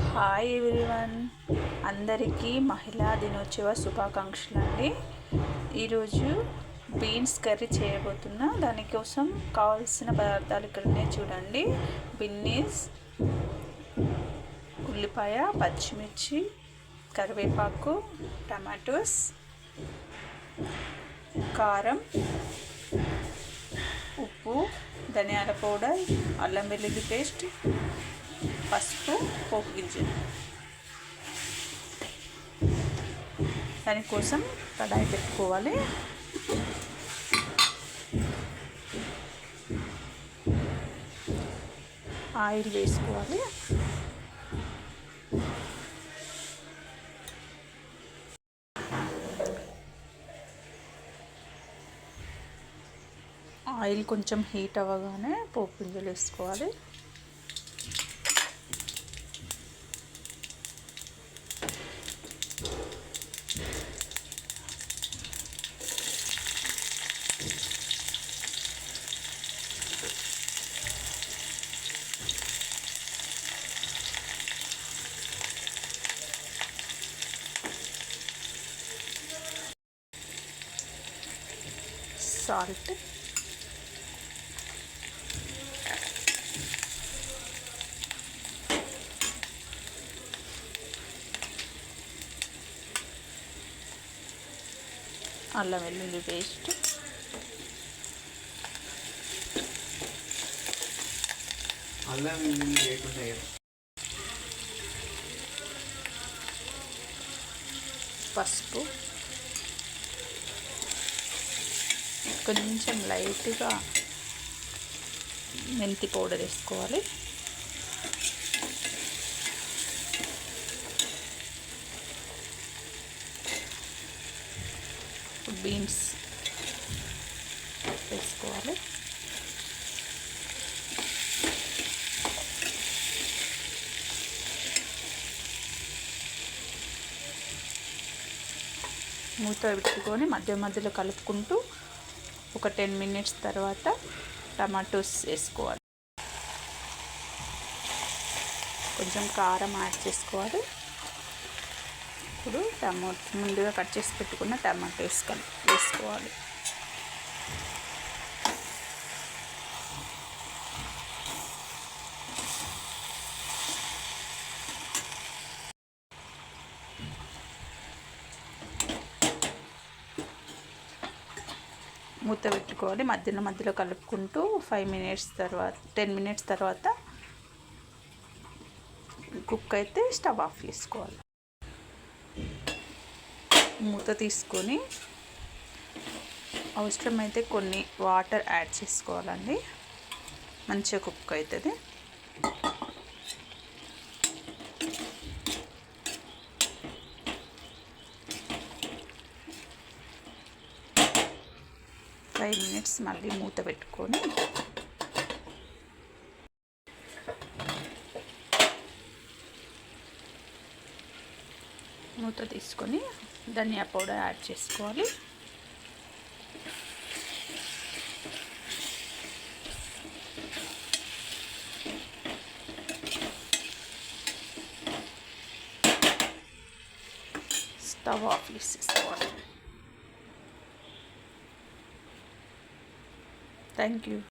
Hi everyone అందరికీ మహిళా దినోత్సవ శుభాకాంక్షలు అండి ఈరోజు బీన్స్ కర్రీ చేయబోతున్నా. దానికోసం కావాల్సిన పదార్థాలు ఇక్కడనే చూడండి. బిన్నీస్ ఉల్లిపాయ పచ్చిమిర్చి కరివేపాకు టమాటోస్ కారం ఉప్పు ధనియాల పౌడర్ అల్లం వెల్లుల్లి పేస్ట్ పసుపు పోపు గింజలు. దానికోసం కడాయి పెట్టుకోవాలి. ఆయిల్ వేసుకోవాలి. ఆయిల్ కొంచెం హీట్ అవ్వగానే పోపు గింజలు వేసుకోవాలి. సాల్ట్. అల్లం వెల్లుల్లి పేస్ట్. అల్లం వెల్లుల్లి లేకుండా పసుపు. కొంచెం లైట్గా మెంతి పౌడర్ వేసుకోవాలి. బీన్స్ వేసుకోవాలి. మూత పెట్టుకొని మధ్య మధ్యలో కలుపుకుంటూ ఒక టెన్ మినిట్స్ తర్వాత టమాటోస్ వేసుకోవాలి. కొంచెం కారం యాడ్ చేసుకోవాలి. ఇప్పుడు టమాటో ముందుగా కట్ చేసి పెట్టుకున్న టమాటో వేసుకొని వేసుకోవాలి. మూత పెట్టుకోవాలి. మధ్యలో మధ్యలో కలుపుకుంటూ ఫైవ్ మినిట్స్ తర్వాత టెన్ మినిట్స్ తర్వాత కుక్ అయితే స్టవ్ ఆఫ్ చేసుకోవాలి. మూత తీసుకొని అవసరమైతే కొన్ని వాటర్ యాడ్ చేసుకోవాలండి. మంచిగా కుక్ అవుతుంది. ఫైవ్ మినిట్స్ మళ్ళీ మూత పెట్టుకొని మూత తీసుకొని ధనియా పౌడర్ యాడ్ చేసుకోవాలి. స్టవ్ ఆఫ్ చేసేసుకోవాలి. Thank you.